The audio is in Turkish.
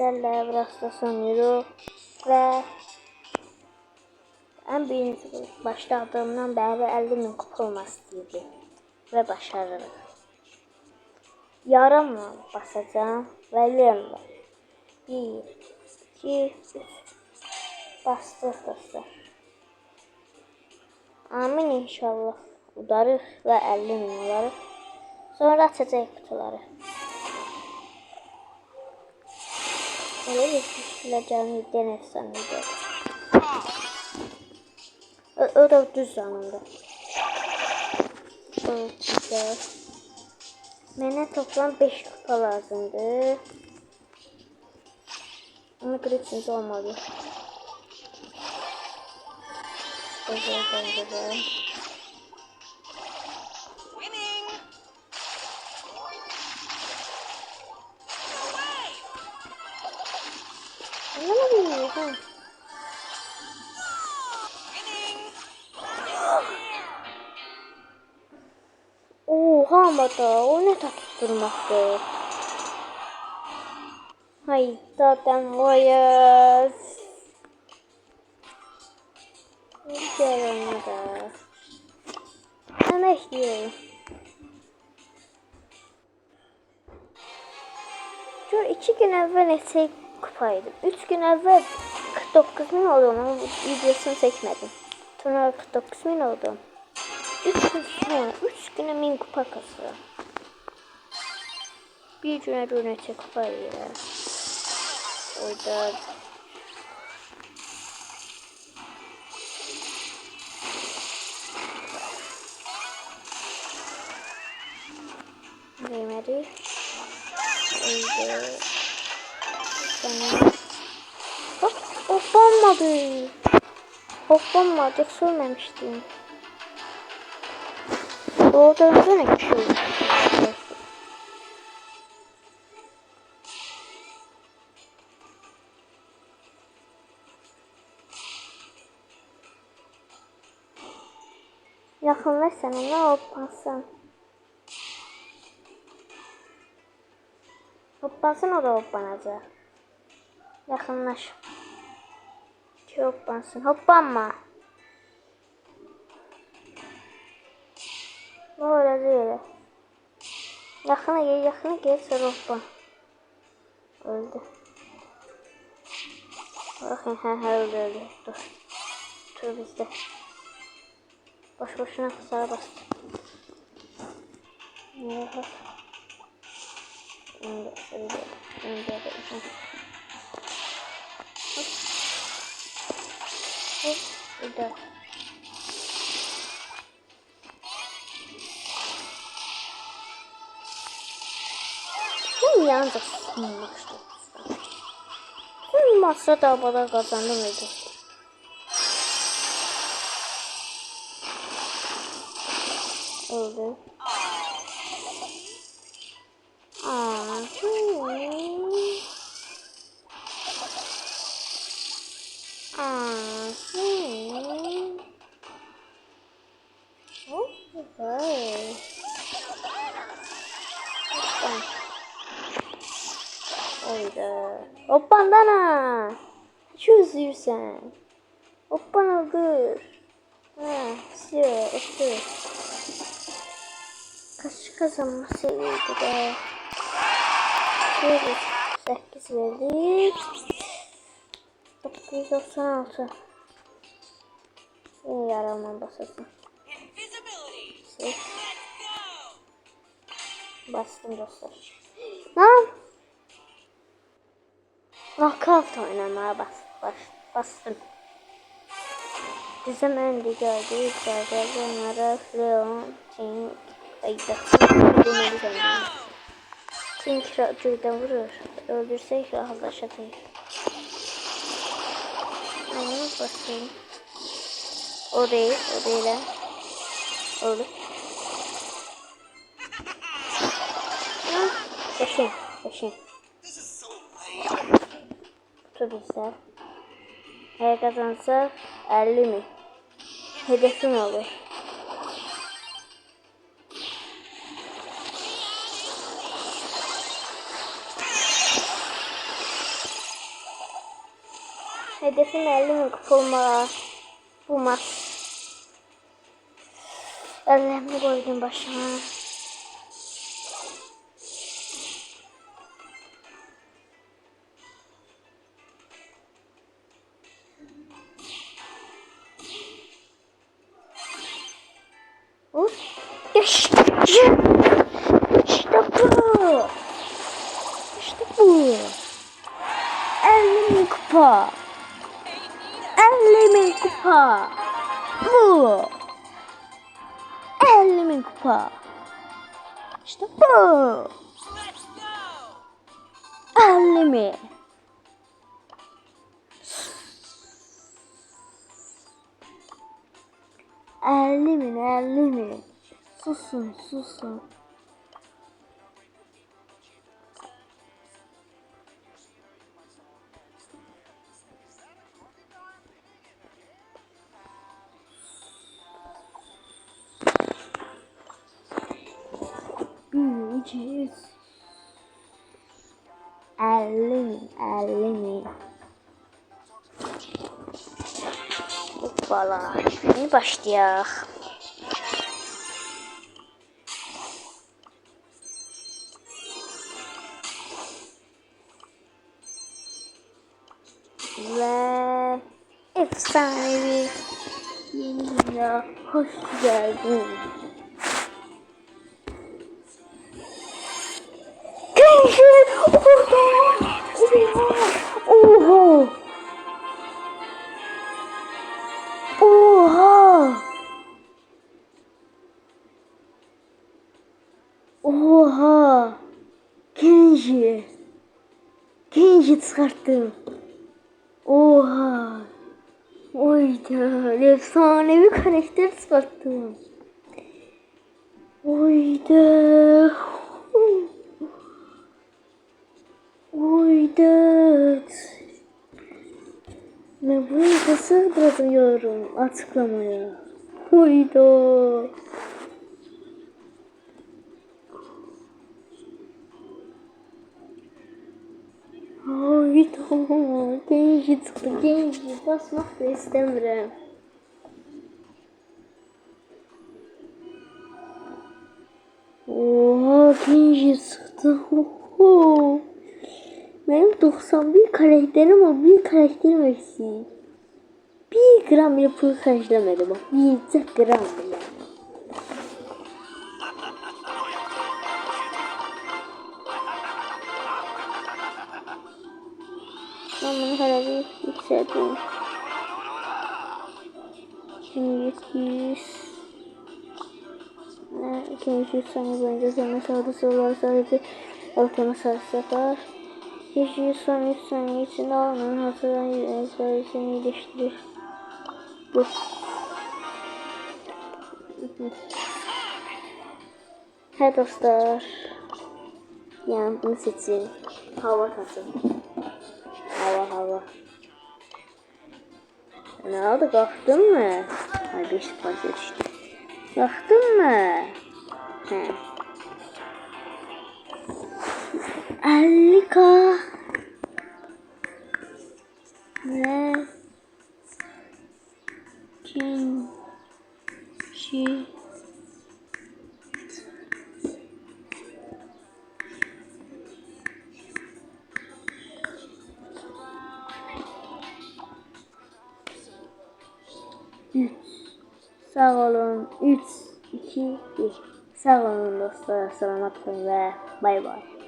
sizlerle burası sanıyorum ve en birinci başladığımdan beri 50 bin kupa ve başarırıq. Yaramla basacağım ve Leon'la. 1, 2, 3. Bastıq dostlar. Amin inşallah udarıq ve 50 bin olarıq. Sonra açacağıq kutuları. Öyle bir şişileceğini denersen de. O, o da düz anında. Çok güzel. Mənə toplam 5 kupa lazımdır. Görə üçüncü olmalı. Güzel, güzel. Winning! Oha ama da o ne tutturmaktı. Hayır zaten hayır. Gel ona da. Ben bekliyorum. Şu iki gün evvel etsek kupaydım. Üç gün evvel 49 bin oldum ama videosunu çekmedim. Sonra 49 bin oldum. 3 gün sonra 3 güne 1000 kupa kasıyor. Bir güne bir neçə kupa ya. Orada Değmedi. Orada Sana Bak hoplanmadı. Hoplanmadı. Söylemiştim. Orada önce ne şey Yakınlaş sana ne hoplansın. Hoplansın o da hoplanacak. Yakınlaş. Ki hoplansın. Hoplanma. Böyle değil. Yakına gel, yakına gel, sonra hoppa. Öldü. Bakın, ha ha öldü öldü. Dur. Dur bizde. Boş boşuna sağa bastı. Merhaba. Önde, önde, önde, önde. Hop. Daha. Ben yalnız sunmak istiyorum. Ben masa davada kazandım öyle. Öldü. Oyda. Hoppandana. Çözüyorsan. Hoppana dur. Ha, siyo, öptü. Kaç kazanma seviydi de. Şöyle 8 verdik. 996. İyi yaramdan basasın. Bastım dostlar. Lan! Knockout oynamaya bas, bas, bastım. Bizim en diğer değil, onlara Leon, King, Ayda, King, radyodan vurur. Öldürsek rahatlaşatayız. Ama basayım. O değil, o değil. ha. Oldu. Ah, Yaşayın, yaşayın. Kutu bizde. Eğer kazansa 50 mi? Hedefim olur. Hedefim 50 bin kupa olmalı. Bu maç. Ellerimi koydum başıma. İşte, işte bu. İşte bu. 50 bin kupa. 50 bin kupa. Bu. 50 bin kupa. İşte bu. Let's go. 50 bin. Elli. Susun, susun. Bir, iki, yüz. Elli elli bin. Hoppala. Şimdi başlayaq. Efsanevi yeni hoş geldin. Gençler! Oha! Oha! Oha! Oha! Kenji! Kenji çıkarttım. Oha! Oyda! Efsanevi karakter çıkarttım. Oyda! Oyda! Ben burayı da sığdıramıyorum açıklamaya. Oyda! Hayda! Genci çıktı genci. Basmak da istemiyorum. Oha genci çıktı. Oho. Benim 91 karakterim o bir karakterim eksik. Bir gram bile pul karşılamadı bak. Bir gram bile. Bir yükselteyim. Şimdi 200 ne, 200 saniye boyunca sana sağda solda sadece altına sarsaklar. 200 saniye saniye içinde alanın hasardan yüzeye sayesini iyileştirir. Bu. Hə dostlar. Bunu seçin. Hava tasın. Oldu kalktın mı? Ay bir spazya düştü. Kalktın mı? He. 50k ve sağ olun. 3 2 1 sağ olun dostlar. Selamat kalın ve bay bay